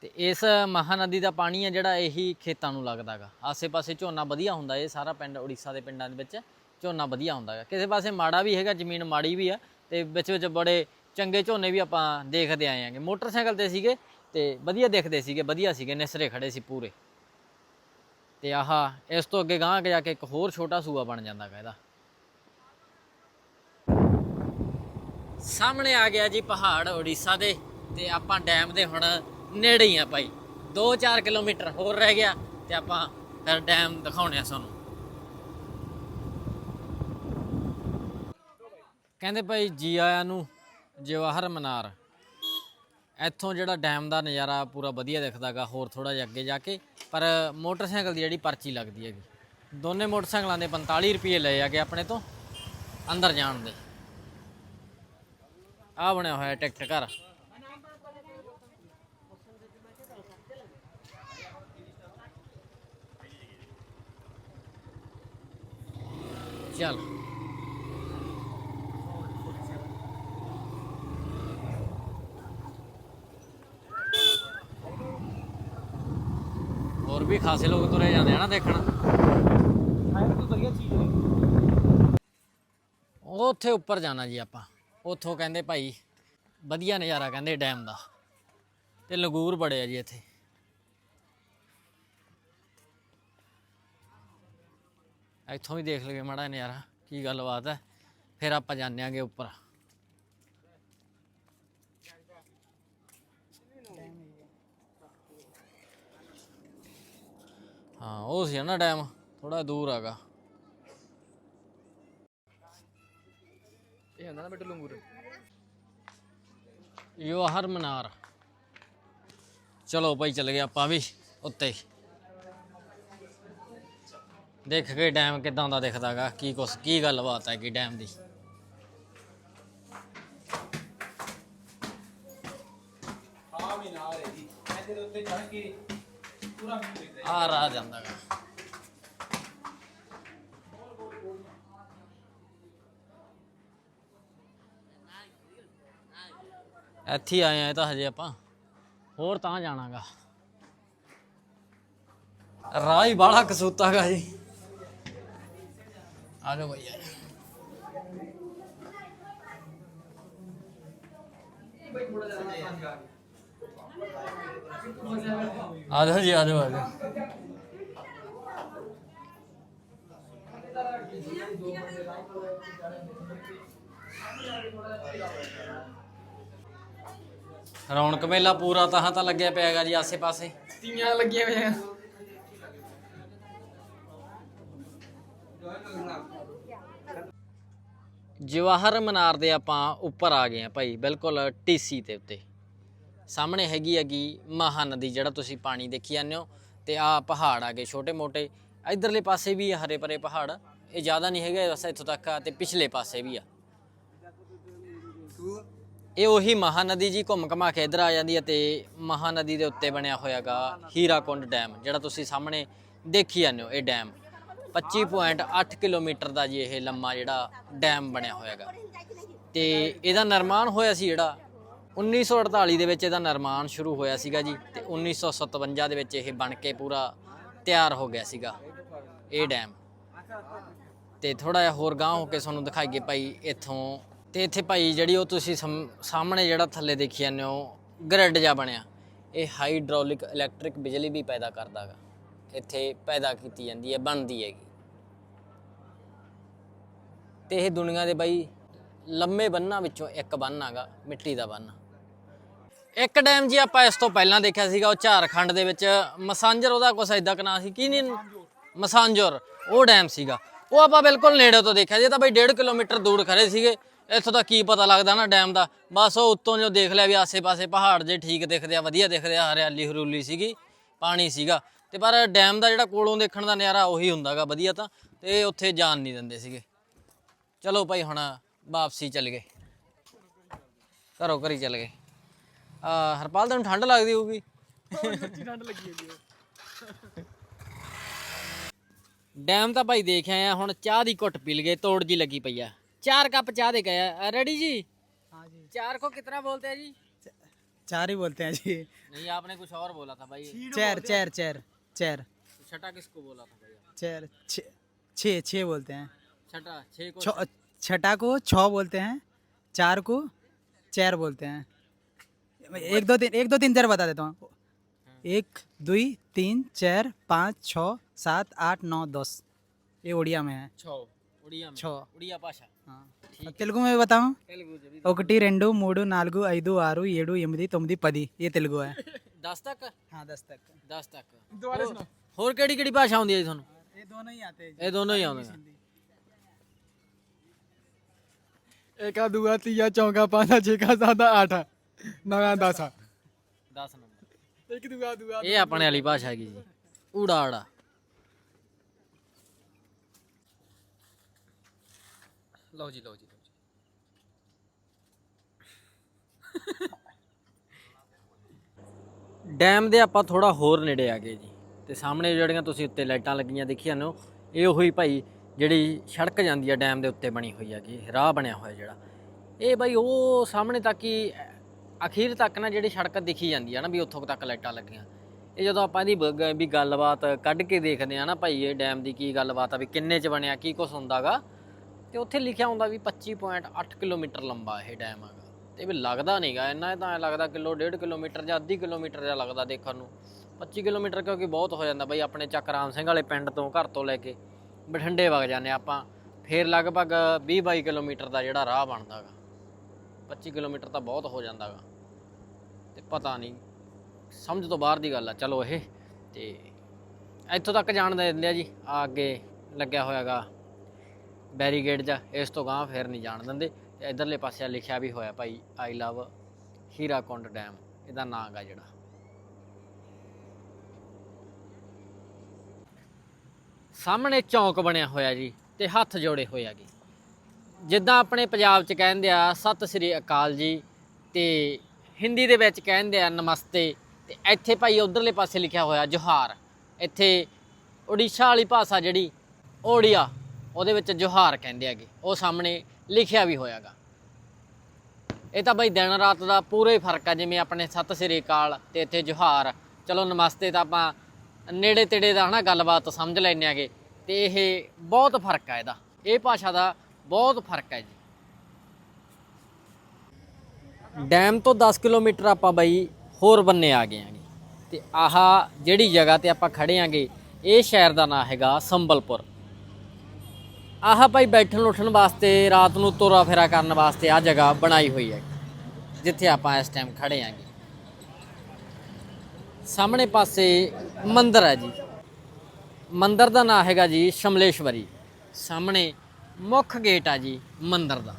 ਤੇ ਇਸ ਮਹਾਨਦੀ ਦਾ ਪਾਣੀ ਹੈ ਜਿਹੜਾ ਇਹੀ ਖੇਤਾਂ ਨੂੰ ਲੱਗਦਾਗਾ ਆਸੇ-ਪਾਸੇ ਝੋਨਾ ਵਧੀਆ ਹੁੰਦਾ, ਇਹ ਸਾਰਾ ਪਿੰਡ ਉੜੀਸਾ ਦੇ ਪਿੰਡਾਂ ਦੇ ਵਿੱਚ ਝੋਨਾ ਵਧੀਆ ਹੁੰਦਾਗਾ ਕਿਸੇ ਪਾਸੇ ਮਾੜਾ ਵੀ ਹੈਗਾ, ਜ਼ਮੀਨ ਮਾੜੀ ਵੀ ਆ, ਤੇ ਵਿੱਚ ਵਿੱਚ ਬੜੇ ਚੰਗੇ ਝੋਨੇ ਵੀ ਆਪਾਂ ਦੇਖਦੇ ਆਏ ਆਂਗੇ। ਮੋਟਰਸਾਈਕਲ ਤੇ ਸੀਗੇ ਤੇ ਵਧੀਆ ਦੇਖਦੇ ਸੀਗੇ, ਵਧੀਆ ਸੀਗੇ, ਨਿਸਰੇ ਖੜੇ ਸੀ ਪੂਰੇ। ਤੇ ਆਹ, ਇਸ ਤੋਂ ਅੱਗੇ ਗਾਂਹ ਜਾ ਕੇ ਇੱਕ ਹੋਰ ਛੋਟਾ ਸੂਆ ਬਣ ਜਾਂਦਾ ਜਾਂਦਾਗਾ ਇਹਦਾ। ਸਾਹਮਣੇ ਆ ਗਿਆ ਜੀ ਪਹਾੜ ਉੜੀਸਾ ਦੇ ਤੇ ਆਪਾਂ ਡੈਮ ਦੇ ਹੁਣ ਨੇੜੇ ਹੀ ਆ ਭਾਈ। 2-4 ਕਿਲੋਮੀਟਰ ਹੋਰ ਰਹਿ ਗਿਆ ਤੇ ਆਪਾਂ ਫਿਰ ਡੈਮ ਦਿਖਾਉਣੇ ਆ ਤੁਹਾਨੂੰ। ਕਹਿੰਦੇ ਭਾਈ ਜੀ ਆਇਆਂ ਨੂੰ ਜਵਾਹਰ ਮਨਾਰ। ਇੱਥੋਂ ਜਿਹੜਾ ਡੈਮ ਦਾ ਨਜ਼ਾਰਾ ਪੂਰਾ ਵਧੀਆ ਦਿਖਦਾਗਾ, ਹੋਰ ਥੋੜਾ ਜਿਹਾ ਅੱਗੇ ਜਾ ਕੇ, ਪਰ ਮੋਟਰਸਾਈਕਲ ਦੀ ਜਿਹੜੀ ਪਰਚੀ ਲੱਗਦੀ ਹੈਗੀ। ਦੋਨੇ ਮੋਟਰਸਾਈਕਲਾਂ ਦੇ 45 ਰੁਪਏ ਲਏ ਆਗੇ ਆਪਣੇ ਤੋਂ, ਅੰਦਰ ਜਾਣ ਦੇ। ਆ ਬਣਿਆ ਹੋਇਆ ਟਿਕਟ ਘਰ। ਚੱਲ। ਹੋਰ ਵੀ ਖਾਸੇ ਲੋਕ ਤੁਰੇ ਜਾਂਦੇ ਆ ਨਾ ਦੇਖਣ। ਉਹ ਉੱਥੇ ਉੱਪਰ ਜਾਣਾ ਜੀ ਆਪਾਂ। ਉੱਥੋਂ ਕਹਿੰਦੇ ਭਾਈ, ਵਧੀਆ ਨਜ਼ਾਰਾ ਕਹਿੰਦੇ ਡੈਮ ਦਾ। ਤੇ ਲੰਗੂਰ ਬੜੇ ਆ ਜੀ ਇੱਥੇ। ਇੱਥੋਂ ਵੀ ਦੇਖ ਲਈਏ ਮਾੜਾ ਨਜ਼ਾਰਾ, ਕੀ ਗੱਲਬਾਤ ਹੈ। ਫਿਰ ਆਪਾਂ ਜਾਂਦੇ ਆਂਗੇ ਉੱਪਰ। ਹਾਂ, ਉਹ ਸੀ ਨਾ ਡੈਮ ਥੋੜਾ ਦੂਰ ਹੈਗਾ। ਇਹ ਹੁੰਦਾ ਨਾ ਬੇਟੂ ਲੰਗੂਰ। ਜਵਾਹਰ ਮਨਾਰ। ਚਲੋ ਭਾਈ ਚੱਲ ਗਏ ਆਪਾਂ ਵੀ ਉੱਤੇ। ਦੇਖ ਕੇ ਡੈਮ ਕਿਦਾਂ ਦਾ ਦਿਖਦਾਗਾ ਕੀ ਕੁਛ ਕੀ ਗੱਲਬਾਤ ਹੈ ਕਿ ਡੈਮ ਦੀ। ਹਾਂ ਮੀਨਾਰ ਹੈ ਜੀ ਇਹਦੇ ਉੱਤੇ ਚੜ ਕੇ ਪੂਰਾ ਆ ਰਾਹ ਜਾਂਦਾਗਾ ਇੱਥੇ ਹੀ ਆਏ ਆ ਤਾਂ ਹਜੇ ਆਪਾਂ। ਹੋਰ ਤਾਂ ਜਾਣਾਗਾ। ਰਾਹ ਹੀ ਬਾੜਾ ਕਸੂਤਾਗਾ ਜੀ। ਆ ਜਾਓ ਭਈਆ ਆ ਜਾਓ ਜੀ, ਆ ਜਾਓ ਆ ਜਾਓ। ਰੌਣਕ ਮੇਲਾ ਪੂਰਾ ਤਾਂ ਤਾਂ ਲੱਗਿਆ ਪਿਆ ਹੈਗਾ ਜੀ ਆਸੇ ਪਾਸੇ ਤੀਆਂ ਲੱਗੀਆਂ ਹੋਈਆਂ। ਜਵਾਹਰ ਮਨਾਰ ਦੇ ਆਪਾਂ ਉੱਪਰ ਆ ਗਏ ਆ ਭਾਈ ਬਿਲਕੁਲ ਟੀਸੀ ਦੇ ਉੱਤੇ। ਸਾਹਮਣੇ ਹੈਗੀ ਹੈਗੀ ਮਹਾਨਦੀ ਜਿਹੜਾ ਤੁਸੀਂ ਪਾਣੀ ਦੇਖੀ ਜਾਂਦੇ ਹੋ ਤੇ ਆ ਪਹਾੜ ਆ ਗਏ ਛੋਟੇ ਮੋਟੇ ਇਧਰਲੇ ਪਾਸੇ ਵੀ ਆ ਹਰੇ ਭਰੇ ਪਹਾੜ ਇਹ ਜ਼ਿਆਦਾ ਨਹੀਂ ਹੈਗੇ ਬਸ ਇੱਥੋਂ ਤੱਕ ਆ ਤੇ ਪਿਛਲੇ ਪਾਸੇ ਵੀ ਆ। ਇਹ ਉਹੀ ਮਹਾਨਦੀ ਜੀ ਘੁੰਮ ਘਮਾ ਕੇ ਇਧਰ ਆ ਜਾਂਦੀ ਹੈ ਤੇ ਮਹਾਨਦੀ ਦੇ ਉੱਤੇ ਬਣਿਆ ਹੋਇਆਗਾ ਹੀਰਾਕੁੰਡ ਡੈਮ, ਜਿਹੜਾ ਤੁਸੀਂ ਸਾਹਮਣੇ ਦੇਖੀ ਜਾਂਦੇ ਹੋ ਇਹ ਡੈਮ। 25.8 ਕਿਲੋਮੀਟਰ ਦਾ ਜੀ ਇਹ ਲੰਮਾ ਜਿਹੜਾ ਡੈਮ ਬਣਿਆ ਹੋਇਆਗਾ। ਤੇ ਇਹਦਾ ਨਿਰਮਾਣ ਹੋਇਆ ਸੀ ਜਿਹੜਾ 1948 ਦੇ ਵਿੱਚ ਇਹਦਾ ਨਿਰਮਾਣ ਸ਼ੁਰੂ ਹੋਇਆ ਸੀਗਾ ਜੀ ਤੇ 1957 ਦੇ ਵਿੱਚ ਇਹ ਬਣ ਕੇ ਪੂਰਾ ਤਿਆਰ ਹੋ ਗਿਆ ਸੀਗਾ ਇਹ ਡੈਮ। ਤੇ ਥੋੜਾ ਜਿਹਾ ਹੋਰ ਗਾਂਹ ਹੋ ਕੇ ਤੁਹਾਨੂੰ ਦਿਖਾਈਏ ਭਾਈ ਇੱਥੋਂ ਤੇ ਇੱਥੇ ਭਾਈ ਜਿਹੜੀ ਉਹ ਤੁਸੀਂ ਸਮ- ਸਾਹਮਣੇ ਜਿਹੜਾ ਥੱਲੇ ਦੇਖੀ ਜਾਂਦੇ ਹੋ, ਗ੍ਰਿਡ ਜਿਹਾ ਬਣਿਆ। ਇਹ ਹਾਈਡ੍ਰੋਲਿਕ ਇਲੈਕਟ੍ਰਿਕ ਬਿਜਲੀ ਵੀ ਪੈਦਾ ਕਰਦਾ ਕਰਦਾਗਾ ਇੱਥੇ ਪੈਦਾ ਕੀਤੀ ਜਾਂਦੀ ਹੈ, ਬਣਦੀ ਹੈਗੀ। ਤੇ ਇਹ ਦੁਨੀਆ ਦੇ ਬਾਈ ਲੰਮੇ ਬੰਨਾਂ ਵਿੱਚੋਂ ਇੱਕ ਬੰਨ ਹੈਗਾ, ਮਿੱਟੀ ਦਾ ਬੰਨ। ਇੱਕ ਡੈਮ ਜੀ ਆਪਾਂ ਇਸ ਤੋਂ ਪਹਿਲਾਂ ਦੇਖਿਆ ਸੀਗਾ, ਉਹ ਝਾਰਖੰਡ ਦੇ ਵਿੱਚ ਮਸਾਂਜਰ ਉਹਦਾ ਕੁਛ ਐਦਾਂ ਕਨਾ ਸੀ, ਕੀ ਨਹੀਂ ਮਸਾਂਜਰ ਉਹ ਡੈਮ ਸੀਗਾ। ਉਹ ਆਪਾਂ ਬਿਲਕੁਲ ਨੇੜੇ ਤੋਂ ਦੇਖਿਆ, ਜੇ ਤਾਂ ਬਾਈ 1.5 ਕਿਲੋਮੀਟਰ ਦੂਰ ਖੜੇ ਸੀਗੇ। ਇੱਥੋਂ ਦਾ ਕੀ ਪਤਾ ਲੱਗਦਾ ਨਾ ਡੈਮ ਦਾ। ਬਸ ਉਹ ਉੱਤੋਂ ਜੋ ਦੇਖ ਲਿਆ ਵੀ ਆਸੇ-ਪਾਸੇ ਪਹਾੜ ਜੇ ਠੀਕ ਦਿਖਦੇ ਆ, ਵਧੀਆ ਦਿਖਦੇ ਆ, ਹਰਿਆਲੀ ਹਰੂਲੀ ਸੀਗੀ, ਪਾਣੀ ਸੀਗਾ। ਤੇ ਪਰ ਡੈਮ ਦਾ ਜਿਹੜਾ ਕੋਲੋਂ ਦੇਖਣ ਦਾ ਨਜ਼ਾਰਾ ਉਹੀ ਹੁੰਦਾਗਾ, ਵਧੀਆ ਤਾਂ। ਤੇ ਉੱਥੇ ਜਾਣ ਨਹੀਂ ਦਿੰਦੇ ਸੀਗੇ। ਚਲੋ ਭਾਈ ਹੁਣ ਵਾਪਸੀ ਚੱਲ ਗਏ। ਘਰੋਂ ਘਰੀ ਚੱਲ ਗਏ। ਆ, ਹਰਪਾਲ ਤੁਹਾਨੂੰ ਠੰਡ ਲੱਗਦੀ ਹੋਊਗੀ? ਠੰਡ ਲੱਗੀ ਹੈ ਡੈਮ ਤਾਂ ਭਾਈ ਦੇਖ ਆਏ ਆ ਹੁਣ ਚਾਹ ਦੀ ਘੁੱਟ ਪੀ ਲਗੇ ਤੋੜ ਜੀ ਲੱਗੀ ਪਈ ਆ। चार कप चाह दे गया। रेडी जी? हाँ जी। चार को कितना बोलते हैं जी? चार ही बोलते हैं जी। नहीं आपने कुछ और बोला था भाई। चार चार चार चार। छठा किसको बोला था चार छ छ बोलते हैं। छठा छः छठा को छ बोलते हैं चार को चार बोलते हैं। एक दो तीन एक दो तीन चार बता देता हूँ। एक दो तीन चार पाँच छ सात आठ नौ दस। ये उड़िया में है। छिया उड़िया भाषा తెలుగు మేము బతాం ఒకటి రెండు మూడు నాలుగు ఐదు ఆరు ఏడు ఎనిమిది తొమ్మిది పది ఏ తెలుగు ਹੈ 10 ਤੱਕ ਹਾਂ 10 ਤੱਕ 10 ਤੱਕ ਦੁਬਾਰਾ ਸੁਣੋ ਹੋਰ ਕਿਹੜੀ ਕਿਹੜੀ ਭਾਸ਼ਾ ਆਉਂਦੀ ਹੈ ਜੀ ਤੁਹਾਨੂੰ ਇਹ ਦੋਨੋਂ ਹੀ ਆਤੇ ਜੀ ਇਹ ਦੋਨੋਂ ਹੀ ਆਉਂਦੇ ਨੇ ਏਕਾ ਦੂਆ ਤੀਆ ਚੌਂਕਾ ਪਾਂਦਾ ਛੇਕਾ ਸਾਦਾ ਆਠਾ ਨਵਾਂ 10 ਆਪਣੇ ਲਓ ਜੀ ਲਓ ਜੀ ਲਓ ਜੀ। ਡੈਮ ਦੇ ਆਪਾਂ ਥੋੜਾ ਹੋਰ ਨੇੜੇ ਆ ਗਏ ਜੀ। ਤੇ ਸਾਹਮਣੇ ਜਿਹੜੀਆਂ ਤੁਸੀਂ ਉੱਤੇ ਲਾਈਟਾਂ ਲੱਗੀਆਂ ਦੇਖੀਆਂ ਨੇ, ਇਹ ਉਹੀ ਭਾਈ ਜਿਹੜੀ ਸੜਕ ਜਾਂਦੀ ਆ ਡੈਮ ਦੇ ਉੱਤੇ ਬਣੀ ਹੋਈ ਹੈਗੀ, ਰਾਹ ਬਣਿਆ ਹੋਇਆ ਜਿਹੜਾ। ਇਹ ਭਾਈ ਉਹ ਸਾਹਮਣੇ ਤੱਕ ਹੀ, ਅਖੀਰ ਤੱਕ ਨਾ ਜਿਹੜੀ ਸੜਕ ਦਿਖੀ ਜਾਂਦੀ ਆ ਨਾ ਵੀ ਉੱਥੋਂ ਤੱਕ ਲਾਈਟਾਂ ਲੱਗੀਆਂ। ਇਹ ਜਦੋਂ ਆਪਾਂ ਇਹਦੀ ਵੀ ਗੱਲਬਾਤ ਕੱਢ ਕੇ ਦੇਖਦੇ ਆ ਨਾ ਭਾਈ, ਇਹ ਡੈਮ ਦੀ ਕੀ ਗੱਲਬਾਤ ਆ, ਵੀ ਕਿੰਨੇ ਚ ਬਣਿਆ, ਕੀ ਕੁਛ ਹੁੰਦਾਗਾ। ਤੇ ਉੱਥੇ ਲਿਖਿਆ ਹੁੰਦਾ ਵੀ 25.8 ਕਿਲੋਮੀਟਰ ਲੰਬਾ ਇਹ ਡੈਮ ਹੈਗਾ। ਤੇ ਵੀ ਲੱਗਦਾ ਨਹੀਂਗਾ ਇੰਨਾ ਇਹ ਤਾਂ ਲੱਗਦਾ ਕਿਲੋ ਡੇਢ ਕਿਲੋਮੀਟਰ ਜਾਂ ਅੱਧੀ ਕਿਲੋਮੀਟਰ ਜਾਂ ਲੱਗਦਾ ਦੇਖਣ ਨੂੰ। 25 ਕਿਲੋਮੀਟਰ ਕਿਉਂਕਿ ਬਹੁਤ ਹੋ ਜਾਂਦਾ ਬਈ ਆਪਣੇ ਚੱਕ ਰਾਮ ਸਿੰਘ ਵਾਲੇ ਪਿੰਡ ਤੋਂ ਘਰ ਤੋਂ ਲੈ ਕੇ ਬਠਿੰਡੇ ਵਗ ਜਾਂਦੇ ਆਪਾਂ। ਫੇਰ ਲਗਭਗ 20 22 ਕਿਲੋਮੀਟਰ ਦਾ ਜਿਹੜਾ ਰਾਹ ਬਣਦਾਗਾ 25 ਕਿਲੋਮੀਟਰ ਤਾਂ ਬਹੁਤ ਹੋ ਜਾਂਦਾਗਾ ਤੇ ਪਤਾ ਨਹੀਂ ਸਮਝ ਤੋਂ ਬਾਹਰ ਦੀ ਗੱਲ ਆ, ਚਲੋ ਇਹ। ਤੇ ਇੱਥੋਂ ਤੱਕ ਜਾਣ ਦੇ ਦਿੰਦੇ ਆ ਜੀ, ਆ ਅੱਗੇ ਲੱਗਿਆ ਹੋਇਆਗਾ। ਬੈਰੀਗੇਡ ਜਾ, ਇਸ ਤੋਂ ਗਾਂ ਫੇਰ ਨਹੀਂ ਜਾਣ ਦਿੰਦੇ। ਤੇ ਇਧਰਲੇ ਪਾਸੇ ਲਿਖਿਆ ਵੀ ਹੋਇਆ ਭਾਈ ਆਈ ਲਵ ਹੀਰਾਕੁੰਡ ਡੈਮ ਇਹਦਾ ਨਾਂ ਗਾ ਜਿਹੜਾ। ਸਾਹਮਣੇ ਚੌਂਕ ਬਣਿਆ ਹੋਇਆ ਜੀ, ਤੇ ਹੱਥ ਜੋੜੇ ਹੋਏ ਆ ਜੀ। ਜਿੱਦਾਂ ਆਪਣੇ ਪੰਜਾਬ 'ਚ ਕਹਿੰਦੇ ਆ, ਸਤਿ ਸ੍ਰੀ ਅਕਾਲ ਜੀ, ਤੇ ਹਿੰਦੀ ਦੇ ਵਿੱਚ ਕਹਿੰਦੇ ਆ, ਨਮਸਤੇ। ਤੇ ਇੱਥੇ ਭਾਈ ਉਧਰਲੇ ਪਾਸੇ ਲਿਖਿਆ ਹੋਇਆ, ਜੋਹਾਰ। ਇੱਥੇ ਉੜੀਸਾ ਵਾਲੀ ਭਾਸ਼ਾ ਜਿਹੜੀ ਓੜੀਆ ਉਹਦੇ ਵਿੱਚ ਜੋਹਾਰ ਕਹਿੰਦੇ ਹੈਗੇ, ਉਹ ਸਾਹਮਣੇ ਲਿਖਿਆ ਵੀ ਹੋਇਆਗਾ। ਇਹ ਤਾਂ ਬਈ ਦਿਨ ਰਾਤ ਦਾ ਪੂਰਾ ਹੀ ਫ਼ਰਕ ਆ, ਜਿਵੇਂ ਆਪਣੇ ਸਤਿ ਸ੍ਰੀ ਅਕਾਲ ਤੇ ਇੱਥੇ ਜੋਹਾਰ। ਚਲੋ ਨਮਸਤੇ ਤਾਂ ਆਪਾਂ ਨੇੜੇ ਤੇੜੇ ਦਾ ਹਨਾ ਗੱਲਬਾਤ ਸਮਝ ਲੈਂਦੇ ਆਗੇ ਤੇ ਇਹ ਬਹੁਤ ਫ਼ਰਕ ਆ ਇਹਦਾ। ਇਹ ਭਾਸ਼ਾ ਦਾ ਬਹੁਤ ਫ਼ਰਕ ਹੈ ਜੀ। ਡੈਮ ਤੋਂ 10 ਕਿਲੋਮੀਟਰ ਆਪਾਂ ਬਈ ਹੋਰ ਬੰਨੇ ਆ ਗਏ ਆਂਗੇ ਤੇ ਆਹ ਜਿਹੜੀ ਜਗ੍ਹਾ ਤੇ ਆਪਾਂ ਖੜੇ ਆਂਗੇ ਇਹ ਸ਼ਹਿਰ ਦਾ ਨਾਮ ਹੈਗਾ ਸੰਬਲਪੁਰ। ਆਹ ਭਾਈ ਬੈਠਣ ਉੱਠਣ ਵਾਸਤੇ, ਰਾਤ ਨੂੰ ਤੋਰਾ ਫੇਰਾ ਕਰਨ ਵਾਸਤੇ ਆ ਜਗ੍ਹਾ ਬਣਾਈ ਹੋਈ ਹੈ। ਜਿੱਥੇ ਆਪਾਂ ਇਸ ਟਾਈਮ ਖੜੇ ਆਂਗੇ। ਸਾਹਮਣੇ ਪਾਸੇ ਮੰਦਿਰ ਹੈ ਜੀ। ਮੰਦਿਰ ਦਾ ਨਾਮ ਹੈਗਾ ਜੀ ਸ਼ਮਲੇਸ਼ਵਰੀ। ਸਾਹਮਣੇ ਮੁੱਖ ਗੇਟ ਆ ਜੀ ਮੰਦਿਰ ਦਾ।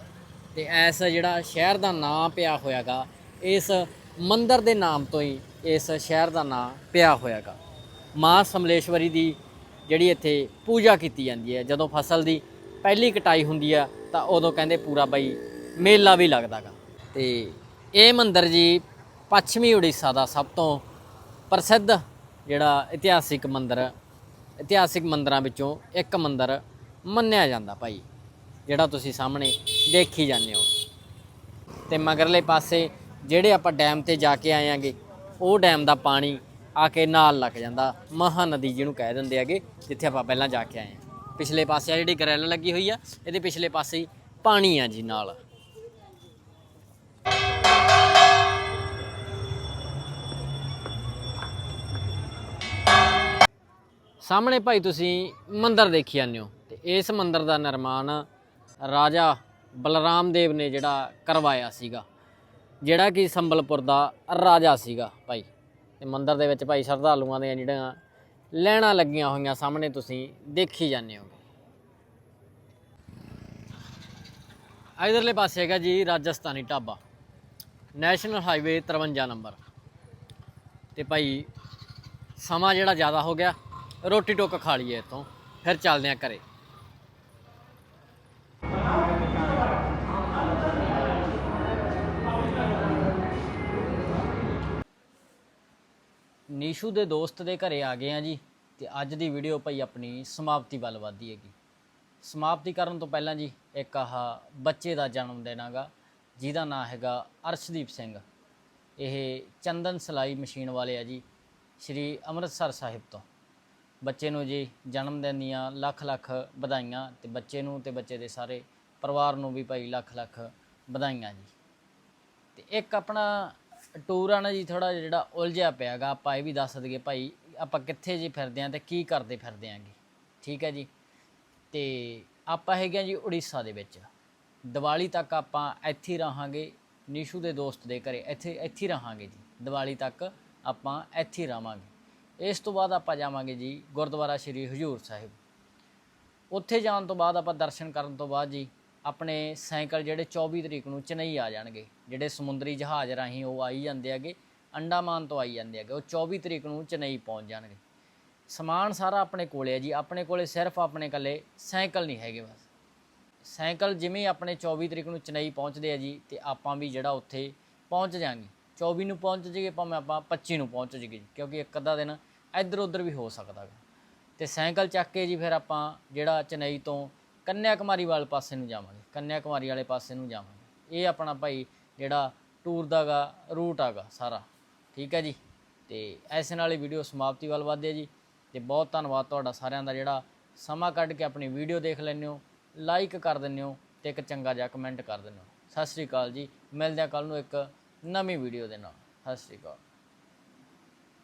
ਤੇ ਐਸ ਜਿਹੜਾ ਸ਼ਹਿਰ ਦਾ ਨਾਮ ਪਿਆ ਹੋਇਆਗਾ, ਇਸ ਮੰਦਿਰ ਦੇ ਨਾਮ ਤੋਂ ਹੀ ਇਸ ਸ਼ਹਿਰ ਦਾ ਨਾਮ ਪਿਆ ਹੋਇਆਗਾ। ਮਾਂ ਸਮਲੇਸ਼ਵਰੀ ਦੀ ਜਿਹੜੀ ਇੱਥੇ ਪੂਜਾ ਕੀਤੀ ਜਾਂਦੀ ਹੈ। ਜਦੋਂ ਫਸਲ ਦੀ ਪਹਿਲੀ ਕਟਾਈ ਹੁੰਦੀ ਆ, ਤਾਂ ਉਦੋਂ ਕਹਿੰਦੇ ਪੂਰਾ ਬਈ ਮੇਲਾ ਵੀ ਲੱਗਦਾਗਾ। ਤੇ ਇਹ ਮੰਦਿਰ ਜੀ ਪੱਛਮੀ ਉੜੀਸਾ ਦਾ ਸਭ ਤੋਂ ਪ੍ਰਸਿੱਧ ਜਿਹੜਾ ਇਤਿਹਾਸਿਕ ਮੰਦਿਰ, ਇਤਿਹਾਸਿਕ ਮੰਦਰਾਂ ਵਿੱਚੋਂ ਇੱਕ ਮੰਦਿਰ ਮੰਨਿਆ ਜਾਂਦਾ ਭਾਈ, ਜਿਹੜਾ ਤੁਸੀਂ ਸਾਹਮਣੇ ਦੇਖੀ ਜਾਂਦੇ ਹੋ। ਤੇ ਮਗਰਲੇ ਪਾਸੇ ਜਿਹੜੇ ਆਪਾਂ ਡੈਮ ਤੇ ਜਾ ਕੇ ਆਏ ਆਂਗੇ, ਉਹ ਡੈਮ ਦਾ ਪਾਣੀ ਆ ਕੇ ਨਾਲ ਲੱਗ ਜਾਂਦਾ ਮਹਾਨਦੀ ਜਿਹਨੂੰ ਕਹਿ ਦਿੰਦੇ ਹੈਗੇ, ਜਿੱਥੇ ਆਪਾਂ ਪਹਿਲਾਂ ਜਾ ਕੇ ਆਏ ਹਾਂ ਪਿਛਲੇ ਪਾਸੇ ਆ ਜਿਹੜੀ ਗਰੈਲ ਲੱਗੀ ਹੋਈ ਆ, ਇਹਦੇ ਪਿਛਲੇ ਪਾਸੇ ਹੀ ਪਾਣੀ ਆ ਜੀ ਨਾਲ। ਸਾਹਮਣੇ ਭਾਈ ਤੁਸੀਂ ਮੰਦਰ ਦੇਖੀ ਜਾਂਦੇ ਹੋ ਤੇ ਇਸ ਮੰਦਰ ਦਾ ਨਿਰਮਾਣ ਰਾਜਾ ਬਲਰਾਮ ਦੇਵ ਨੇ ਜਿਹੜਾ ਕਰਵਾਇਆ ਸੀਗਾ, ਜਿਹੜਾ ਕਿ ਸੰਬਲਪੁਰ ਦਾ ਰਾਜਾ ਸੀਗਾ ਭਾਈ। ਤੇ ਮੰਦਰ ਦੇ ਵਿੱਚ ਭਾਈ ਸ਼ਰਧਾਲੂਆਂ ਦੀਆਂ ਜਿਹੜੀਆਂ ਲੈਣਾ ਲੱਗੀਆਂ ਹੋਈਆਂ ਸਾਹਮਣੇ ਤੁਸੀਂ ਦੇਖੀ ਜਾਂਦੇ ਹੋ ਇਧਰਲੇ ਪਾਸੇ ਹੈਗਾ ਜੀ Rajasthani dhaba. National highway 53 number. ਤੇ ਭਾਈ ਸਮਾਂ ਜਿਹੜਾ ਜ਼ਿਆਦਾ ਹੋ ਗਿਆ, ਰੋਟੀ ਟੋਕ ਖਾ ਲਈਏ ਇੱਥੋਂ, ਫਿਰ ਚੱਲਦੇ ਆ ਘਰੇ। ਨੀਸ਼ੂ ਦੇ ਦੋਸਤ ਦੇ ਘਰੇ ਆ ਗਏ ਆ ਜੀ ਤੇ ਅੱਜ ਦੀ ਵੀਡੀਓ ਭਾਈ ਆਪਣੀ ਸਮਾਪਤੀ ਵੱਲ ਵਧਦੀ ਹੈਗੀ। ਸਮਾਪਤੀ ਕਰਨ ਤੋਂ ਪਹਿਲਾਂ ਜੀ ਇੱਕ ਆਹ ਬੱਚੇ ਦਾ ਜਨਮ ਦਿਨ ਹੈਗਾ, ਜਿਹਦਾ ਨਾਮ ਹੈਗਾ ਅਰਸ਼ਦੀਪ ਸਿੰਘ। ਇਹ ਚੰਦਨ ਸਲਾਈ ਮਸ਼ੀਨ ਵਾਲੇ ਆ ਜੀ, ਸ਼੍ਰੀ ਅੰਮ੍ਰਿਤਸਰ ਸਾਹਿਬ ਤੋਂ। ਬੱਚੇ ਨੂੰ ਜੀ ਜਨਮ ਦਿਨ ਦੀਆਂ ਲੱਖ ਲੱਖ ਵਧਾਈਆਂ ਤੇ ਬੱਚੇ ਨੂੰ ਤੇ ਬੱਚੇ ਦੇ ਸਾਰੇ ਪਰਿਵਾਰ ਨੂੰ ਵੀ ਭਾਈ ਲੱਖ ਲੱਖ ਵਧਾਈਆਂ ਜੀ। ਤੇ ਇੱਕ ਆਪਣਾ ਟੂਰ ਆ ਨਾ ਜੀ ਥੋੜਾ ਜਿਹੜਾ ਉਲਝਿਆ ਪਿਆਗਾ ਆਪਾਂ ਇਹ ਵੀ ਦੱਸ ਦਈਏ ਭਾਈ, ਆਪਾਂ ਕਿੱਥੇ ਜੀ ਫਿਰਦੇ ਆਂ ਤੇ ਕੀ ਕਰਦੇ ਫਿਰਦੇ ਆਂਗੇ ਠੀਕ ਹੈ ਜੀ? ਤੇ ਆਪਾਂ ਹੈਗੇ ਆਂ ਜੀ ਉੜੀਸਾ ਦੇ ਵਿੱਚ। ਦੀਵਾਲੀ ਤੱਕ ਆਪਾਂ ਇੱਥੇ ਰਹਾਂਗੇ, ਨਿਸ਼ੂ ਦੇ ਦੋਸਤ ਦੇ ਘਰੇ, ਇੱਥੇ ਇੱਥੇ ਰਹਾਂਗੇ ਜੀ। ਦੀਵਾਲੀ ਤੱਕ ਆਪਾਂ ਇੱਥੇ ਹੀ ਰਵਾਂਗੇ। ਇਸ ਤੋਂ ਬਾਅਦ ਆਪਾਂ ਜਾਵਾਂਗੇ ਜੀ ਗੁਰਦੁਆਰਾ ਸ਼੍ਰੀ ਹਜੂਰ ਸਾਹਿਬ। ਉੱਥੇ ਜਾਣ ਤੋਂ ਬਾਅਦ ਆਪਾਂ ਦਰਸ਼ਨ ਕਰਨ ਤੋਂ ਬਾਅਦ ਜੀ ਆਪਣੇ ਸਾਈਕਲ ਜਿਹੜੇ 24 ਤਰੀਕ ਨੂੰ ਚੇਨਈ ਆ ਜਾਣਗੇ, ਜਿਹੜੇ ਸਮੁੰਦਰੀ ਜਹਾਜ਼ ਰਾਹੀਂ ਉਹ ਆਈ ਜਾਂਦੇ ਹੈਗੇ, ਅੰਡਾਮਾਨ ਤੋਂ ਆਈ ਜਾਂਦੇ ਹੈਗੇ, ਉਹ 24 ਤਰੀਕ ਨੂੰ ਚੇਨਈ ਪਹੁੰਚ ਜਾਣਗੇ। ਸਮਾਨ ਸਾਰਾ ਆਪਣੇ ਕੋਲੇ ਹੈ ਜੀ, ਆਪਣੇ ਕੋਲੇ ਸਿਰਫ ਆਪਣੇ ਕੱਲੇ ਸਾਈਕਲ ਨਹੀਂ ਹੈਗੇ ਬਸ। ਸਾਈਕਲ ਜਿਵੇਂ ਆਪਣੇ 24 ਤਰੀਕ ਨੂੰ ਚੇਨਈ ਪਹੁੰਚਦੇ ਆ ਜੀ, ਤੇ ਆਪਾਂ ਵੀ ਜਿਹੜਾ ਉੱਥੇ ਪਹੁੰਚ ਜਾਾਂਗੇ। 24 ਨੂੰ ਪਹੁੰਚ ਜੀਏ ਭਾਵੇਂ ਆਪਾਂ 25 ਨੂੰ ਪਹੁੰਚ ਜੀਏ ਕਿਉਂਕਿ ਇੱਕ ਅੱਧਾ ਦਿਨ ਇੱਧਰ ਉੱਧਰ ਵੀ ਹੋ ਸਕਦਾ ਗਾ। ਤੇ ਸਾਈਕਲ ਚੱਕ ਕੇ ਜੀ ਫਿਰ ਆਪਾਂ ਜਿਹੜਾ ਚੇਨਈ ਤੋਂ ਕੰਨਿਆ ਕੁਮਾਰੀ ਵਾਲੇ ਪਾਸੇ ਨੂੰ ਜਾਵਾਂਗੇ ਕੰਨਿਆ ਕੁਮਾਰੀ ਵਾਲੇ ਪਾਸੇ ਨੂੰ ਜਾਵਾਂਗੇ। ਇਹ ਆਪਣਾ ਭਾਈ ਜਿਹੜਾ ਟੂਰ ਦਾ ਗਾ ਰੂਟ ਆਗਾ ਸਾਰਾ। ਠੀਕ ਹੈ ਜੀ? ਤੇ ਐਸੇ ਨਾਲ ਹੀ ਵੀਡੀਓ ਸਮਾਪਤੀ ਵੱਲ ਵਧਦੇ ਆ ਜੀ। ਤੇ ਬਹੁਤ ਧੰਨਵਾਦ ਤੁਹਾਡਾ ਸਾਰਿਆਂ ਦਾ ਜਿਹੜਾ ਸਮਾਂ ਕੱਢ ਕੇ ਆਪਣੀ ਵੀਡੀਓ ਦੇਖ ਲੈਂਦੇ ਹੋ ਲਾਈਕ ਕਰ ਦਿੰਦੇ ਹੋ ਤੇ ਇੱਕ ਚੰਗਾ ਜਿਹਾ ਕਮੈਂਟ ਕਰ ਦਿੰਦੇ ਹੋ। ਸਤਿ ਸ੍ਰੀ ਅਕਾਲ ਜੀ। ਮਿਲਦੇ ਹਾਂ ਕੱਲ ਨੂੰ ਇੱਕ ਨਵੀਂ ਵੀਡੀਓ ਦੇ ਨਾਲ। ਸਤਿ ਸ੍ਰੀ ਅਕਾਲ।